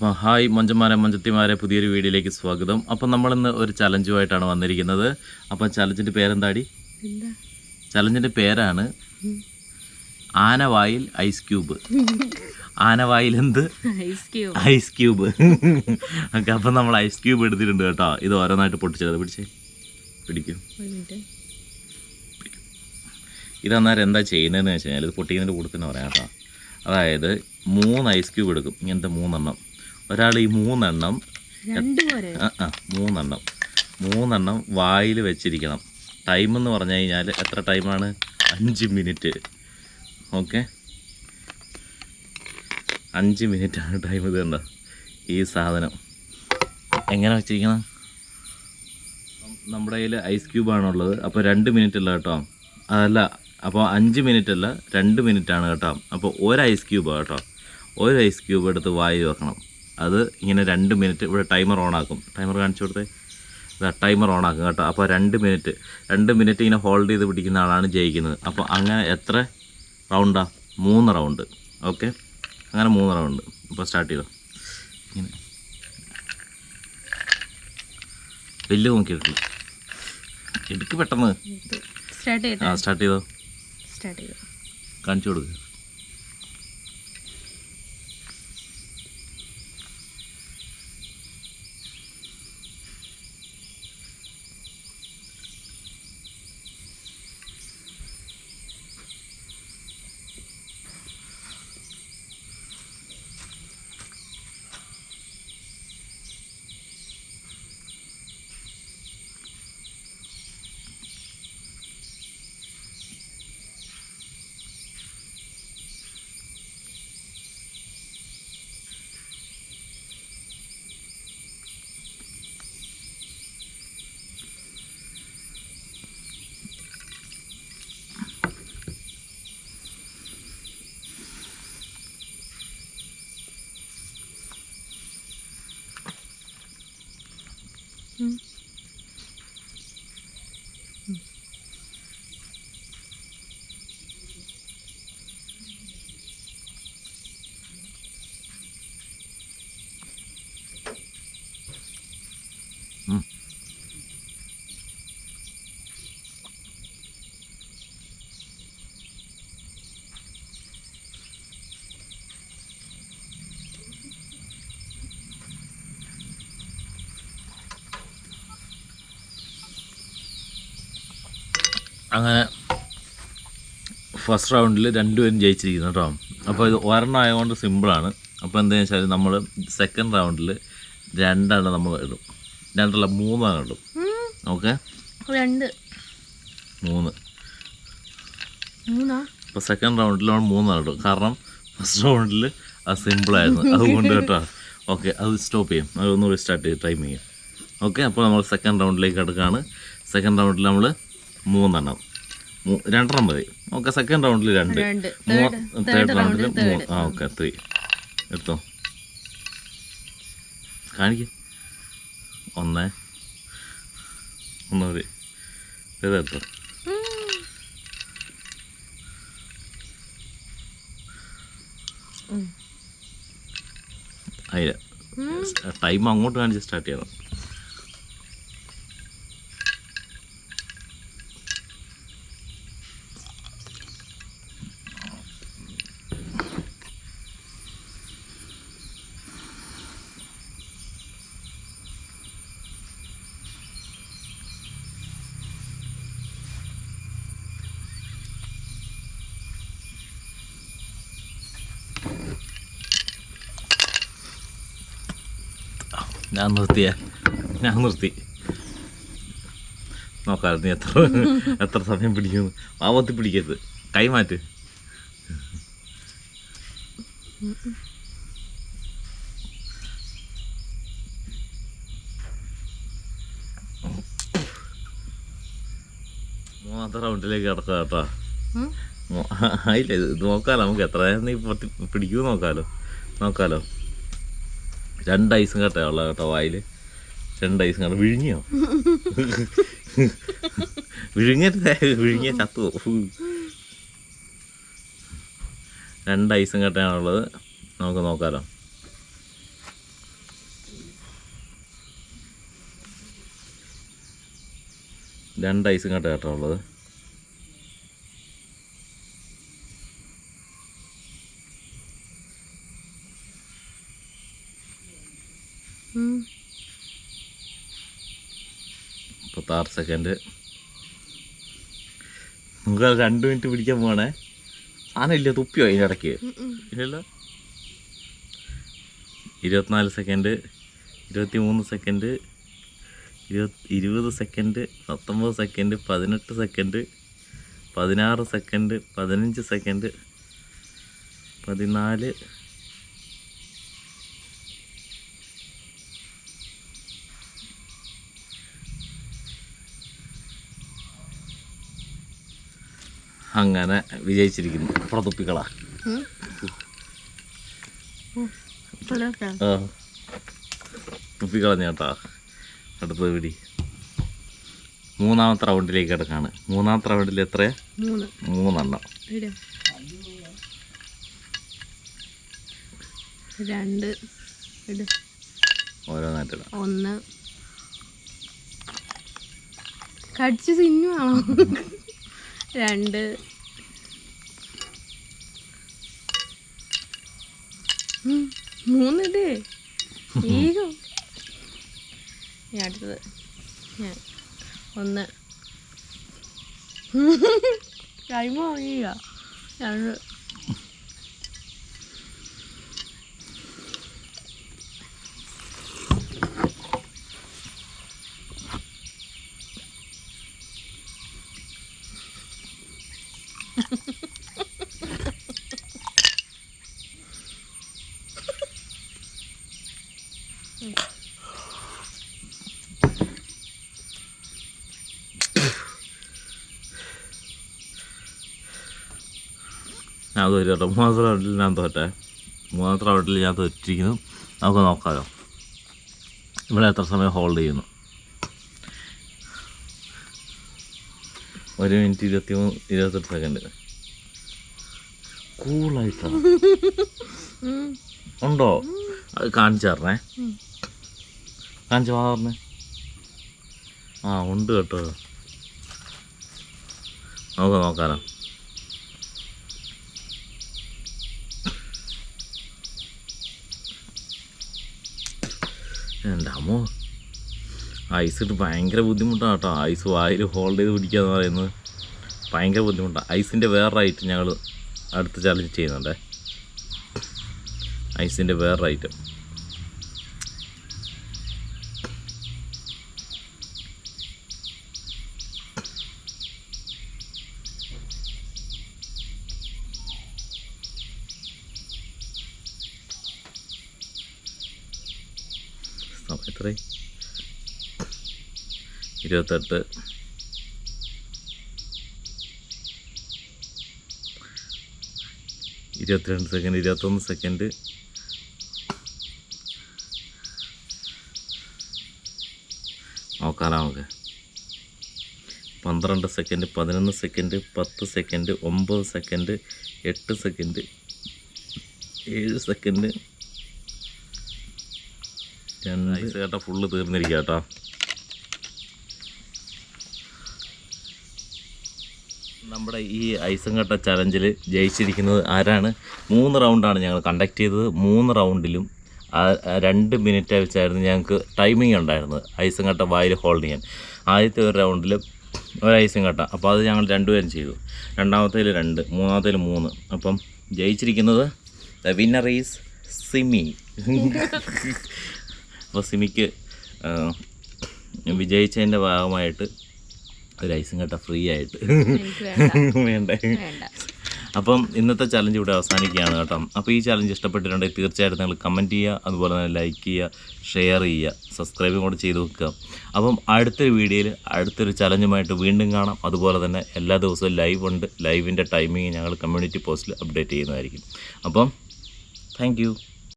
അപ്പം ഹായ് മഞ്ചന്മാരെ മഞ്ചത്തിമാരെ പുതിയൊരു വീഡിയോയിലേക്ക് സ്വാഗതം. അപ്പം നമ്മളിന്ന് ഒരു ചലഞ്ചുമായിട്ടാണ് വന്നിരിക്കുന്നത്. അപ്പം ചലഞ്ചിന്റെ പേരെന്താടി? ചലഞ്ചിന്റെ പേരാണ് ആനവായിൽ ഐസ് ക്യൂബ്. ആനവായിൽ എന്ത്? Ice cube. ഓക്കെ അപ്പം നമ്മൾ ഐസ് ക്യൂബ് എടുത്തിട്ടുണ്ട് കേട്ടോ. ഇത് ഓരോന്നായിട്ട് പൊട്ടിച്ചത് പിടിച്ചേ. പിടിക്കും. ഇതന്നേരം എന്താ ചെയ്യുന്നതെന്ന് വെച്ച് കഴിഞ്ഞാൽ ഇത് പൊട്ടിക്കുന്നതിന്റെ കൂടെ തന്നെ പറയാം കേട്ടോ. അതായത് മൂന്ന് ഐസ് ക്യൂബ് എടുക്കും. ഇങ്ങനത്തെ മൂന്നെണ്ണം. ഒരാൾ ഈ മൂന്നെണ്ണം ആ ആ മൂന്നെണ്ണം. മൂന്നെണ്ണം വായിൽ വെച്ചിരിക്കണം. ടൈം എന്ന് പറഞ്ഞു കഴിഞ്ഞാൽ എത്ര ടൈമാണ് അഞ്ച് മിനിറ്റ് ഓക്കെ അഞ്ച് മിനിറ്റാണ് ടൈം ഇത് കണ്ടോ ഈ സാധനം. എങ്ങനെ വെച്ചിരിക്കണം? നമ്മുടെ കയ്യിൽ ഐസ് ക്യൂബാണുള്ളത് അപ്പോൾ രണ്ട് മിനിറ്റ് അല്ല കേട്ടോ. അതല്ല അപ്പോൾ അഞ്ച് മിനിറ്റ് അല്ല രണ്ട് മിനിറ്റാണ് കേട്ടോ. അപ്പോൾ ഒരു ഐസ് ക്യൂബ് കേട്ടോ. ഒരു ഐസ് ക്യൂബ് എടുത്ത് വായി വെക്കണം. അത് ഇങ്ങനെ രണ്ട് മിനിറ്റ് ഇവിടെ ടൈമർ ഓൺ ആക്കും ടൈമർ കാണിച്ചു കൊടുത്തേ. ഇതാ ടൈമർ ഓൺ ആക്കും കേട്ടോ. അപ്പോൾ രണ്ട് മിനിറ്റ് രണ്ട് മിനിറ്റ് ഇങ്ങനെ ഹോൾഡ് ചെയ്ത് പിടിക്കുന്ന ആളാണ് ജയിക്കുന്നത്. അപ്പോൾ അങ്ങനെ എത്ര റൗണ്ടാ? മൂന്ന് റൗണ്ട്. ഓക്കെ? അങ്ങനെ മൂന്ന് റൗണ്ട്. അപ്പോൾ സ്റ്റാർട്ട് ചെയ്തോ. ഇങ്ങനെ. വലിയ നോക്കിയിട്ടില്ല എടുക്ക്. പെട്ടെന്ന്. സ്റ്റാർട്ട് ചെയ്തോ ആ സ്റ്റാർട്ട് ചെയ്തോ. കാണിച്ചു കൊടുക്ക്. അങ്ങനെ ഫസ്റ്റ് റൗണ്ടിൽ രണ്ടുപേരും ജയിച്ചിരിക്കുന്നു കേട്ടോ. അപ്പോൾ ഇത് ഒരെണ്ണം ആയതുകൊണ്ട് സിമ്പിളാണ് അപ്പോൾ എന്താണെന്ന് വെച്ചാൽ നമ്മൾ സെക്കൻഡ് റൗണ്ടിൽ രണ്ടെണ്ണം നമ്മൾ ഇടും. രണ്ടല്ല മൂന്നെണ്ണം ഇടും. ഓക്കെ രണ്ട്. മൂന്ന്. ഇപ്പോൾ അപ്പോൾ സെക്കൻഡ് റൗണ്ടിൽ നമ്മൾ മൂന്നെണ്ണം ഇടും. കാരണം ഫസ്റ്റ് റൗണ്ടിൽ അത് സിമ്പിളായിരുന്നു അതുകൊണ്ട് കേട്ടോ. ഓക്കെ അത് സ്റ്റോപ്പ് ചെയ്യും. അതൊന്ന് റീസ്റ്റാർട്ട് സ്റ്റാർട്ട് ചെയ്ത് ടൈം ചെയ്യും. ഓക്കെ അപ്പോൾ നമ്മൾ സെക്കൻഡ് റൗണ്ടിലേക്ക് കിടക്കുകയാണ് സെക്കൻഡ് റൗണ്ടിൽ നമ്മൾ മൂന്നെണ്ണം. രണ്ടെണ്ണം മതി. ഓക്കെ സെക്കൻഡ് റൗണ്ടിൽ രണ്ട്. തേർഡ് റൗണ്ടിൽ മൂന്ന്. ആ ഓക്കെ ത്രീ എടുത്തോ? കാണിക്ക്. ഒന്ന്. ഒന്നൂറ് ഇതെടുത്തോ അതില്ല ടൈം അങ്ങോട്ട് കാണിച്ച് സ്റ്റാർട്ട് ചെയ്യണം. ഞാൻ നിർത്തിയ. ഞാൻ നിർത്തി. നോക്കാം നീ എത്ര എത്ര സമയം പിടിക്കുന്നു. മാമത്തി പിടിക്കരുത്. കൈ മാറ്റ്. മൂന്നാമത്തെ റൗണ്ടിലേക്ക് കിടക്കുക കേട്ടോ. ഇല്ല ഇത് നോക്കാലോ. നമുക്ക് എത്ര നേരം നീ പൊട്ടി പിടിക്കുമോ നോക്കാലോ. നോക്കാലോ. രണ്ട് ഐസും കട്ട ഉള്ള കേട്ടോ വായിൽ രണ്ട് ഐസും കട്ട വിഴിഞ്ഞോ വിഴുങ്ങരുത് വിഴുങ്ങിയ ചത്തു രണ്ട് ഐസും കേട്ടാണുള്ളത് നമുക്ക് നോക്കാലോ. രണ്ട് ഐസും കേട്ടാണുള്ളത് കേട്ടോ ഉള്ളത്. മുപ്പത്താറ് സെക്കൻഡ് നമുക്ക് അത് രണ്ട് മിനിറ്റ് പിടിക്കാൻ പോകണേ സാധനം ഇല്ല തുപ്പിയോ അതിന്റെ ഇടയ്ക്ക്. ഇല്ലല്ലോ. ഇരുപത്തിനാല് സെക്കൻഡ് ഇരുപത്തി മൂന്ന് സെക്കൻഡ് ഇരുപത്തി ഇരുപത് സെക്കൻഡ് പത്തൊമ്പത് സെക്കൻഡ് പതിനെട്ട് സെക്കൻഡ് പതിനാറ് സെക്കൻഡ് പതിനഞ്ച് സെക്കൻഡ് പതിനാല് അങ്ങനെ വിജയിച്ചിരിക്കുന്നു. പ്രതുപ്പിക്കളാ. ആ. തുപ്പിക്കളഞ്ഞ കേട്ടോ അടുത്തത് പിടി. മൂന്നാമത്തെ റൗണ്ടിലേക്ക് കിടക്കാണ്. മൂന്നാമത്തെ റൗണ്ടിൽ എത്ര? മൂന്ന്. മൂന്നെണ്ണം. രണ്ട്. ഇട്. ഓരോന്നായിട്ടില്ല ഒന്ന്. കടിച്ച് തിന്നുവാണോ രണ്ട്. മൂന്നിത്. ഈഗോ. അടുത്തത്. ഞാൻ. ഒന്ന്. കൈമോ അറിയില്ല രണ്ട്. ഞാൻ തോറ്റു മൂന്നാമത്തെ റൗണ്ടിൽ ഞാൻ തോറ്റെ. മൂന്നാമത്തെ റൗണ്ടിൽ ഞാൻ തോറ്റിരിക്കുന്നു. നമുക്ക് നോക്കാമല്ലോ ഇവിടെ എത്ര സമയം ഹോൾഡ് ചെയ്യുന്നു? ഒരു മിനിറ്റ് ഇരുപത്തി മൂന്ന് ഇരുപത്തെട്ട് സെക്കൻഡ് കൂളായിട്ടാണ്. ഉണ്ടോ? അത് കാണിച്ചു തരണേ. കാണിച്ചു പറഞ്ഞേ ആ ഉണ്ട് കേട്ടോ. നമുക്ക് നോക്കാലോ. എന്റെ അമ്മോ? ഐസ് ഇട്ട് ഭയങ്കര ബുദ്ധിമുട്ടാണ് കേട്ടോ. ഐസ് വായിൽ ഹോൾഡ് ചെയ്ത് പിടിക്കുക എന്ന് പറയുന്നത് ഭയങ്കര ബുദ്ധിമുട്ടാണ്. ഐസിന്റെ വേറെ ഐറ്റം ഞങ്ങൾ അടുത്ത ചാലഞ്ച് ചെയ്യുന്നുണ്ടേ. ഐസിന്റെ വേറെ ഐറ്റം സമയം എത്രയായി? ഇരുപത്തെട്ട്. ഇരുപത്തിരണ്ട് സെക്കൻഡ് ഇരുപത്തൊന്ന് സെക്കൻഡ് നോക്കാനാ നമുക്ക്. പന്ത്രണ്ട് സെക്കൻഡ് പതിനൊന്ന് സെക്കൻഡ് പത്ത് സെക്കൻഡ് ഒമ്പത് സെക്കൻഡ് എട്ട് സെക്കൻഡ് ഏഴ് സെക്കൻഡ് ഐസ് കേട്ടോ ഫുള്ള് തീർന്നിരിക്കുക കേട്ടോ നമ്മുടെ ഈ ഐസും കട്ട ചലഞ്ചിൽ ജയിച്ചിരിക്കുന്നത് ആരാണ്? മൂന്ന് റൗണ്ടാണ് ഞങ്ങൾ കണ്ടക്ട് ചെയ്തത്. മൂന്ന് റൗണ്ടിലും രണ്ട് മിനിറ്റ് വെച്ചായിരുന്നു ഞങ്ങൾക്ക് ടൈമിംഗ് ഉണ്ടായിരുന്നത്. ഐസും കട്ട വായിൽ ഹോൾഡ് ചെയ്യാൻ. ആദ്യത്തെ ഒരു റൗണ്ടിൽ ഒരു ഐസും കട്ട. അപ്പോൾ അത് ഞങ്ങൾ രണ്ടുപേരും ചെയ്തു. രണ്ടാമത്തേൽ രണ്ട് മൂന്നാമത്തേൽ മൂന്ന്. അപ്പം ജയിച്ചിരിക്കുന്നത് ദ വിന്നർ ഈസ് സിമി അപ്പോൾ സിമിക്ക് വിജയിച്ചതിന്റെ ഭാഗമായിട്ട് ഒരു ഐസും കട്ട ഫ്രീ ആയിട്ട്. വേണ്ട. അപ്പം ഇന്നത്തെ ചലഞ്ച് ഇവിടെ അവസാനിക്കുകയാണ് കേട്ടോ. അപ്പോൾ ഈ ചലഞ്ച് ഇഷ്ടപ്പെട്ടിട്ടുണ്ടെങ്കിൽ തീർച്ചയായിട്ടും നിങ്ങൾ കമന്റ് ചെയ്യുക അതുപോലെ തന്നെ ലൈക്ക് ചെയ്യുക ഷെയർ ചെയ്യുക സബ്സ്ക്രൈബും കൂടെ ചെയ്ത് വെക്കുക. അപ്പം അടുത്തൊരു വീഡിയോയിൽ അടുത്തൊരു ചലഞ്ചുമായിട്ട് വീണ്ടും കാണാം. അതുപോലെ തന്നെ എല്ലാ ദിവസവും ലൈവ് ഉണ്ട്. ലൈവിന്റെ ടൈമിങ് ഞങ്ങൾ കമ്മ്യൂണിറ്റി പോസ്റ്റിൽ അപ്ഡേറ്റ് ചെയ്യുന്നതായിരിക്കും. അപ്പം താങ്ക്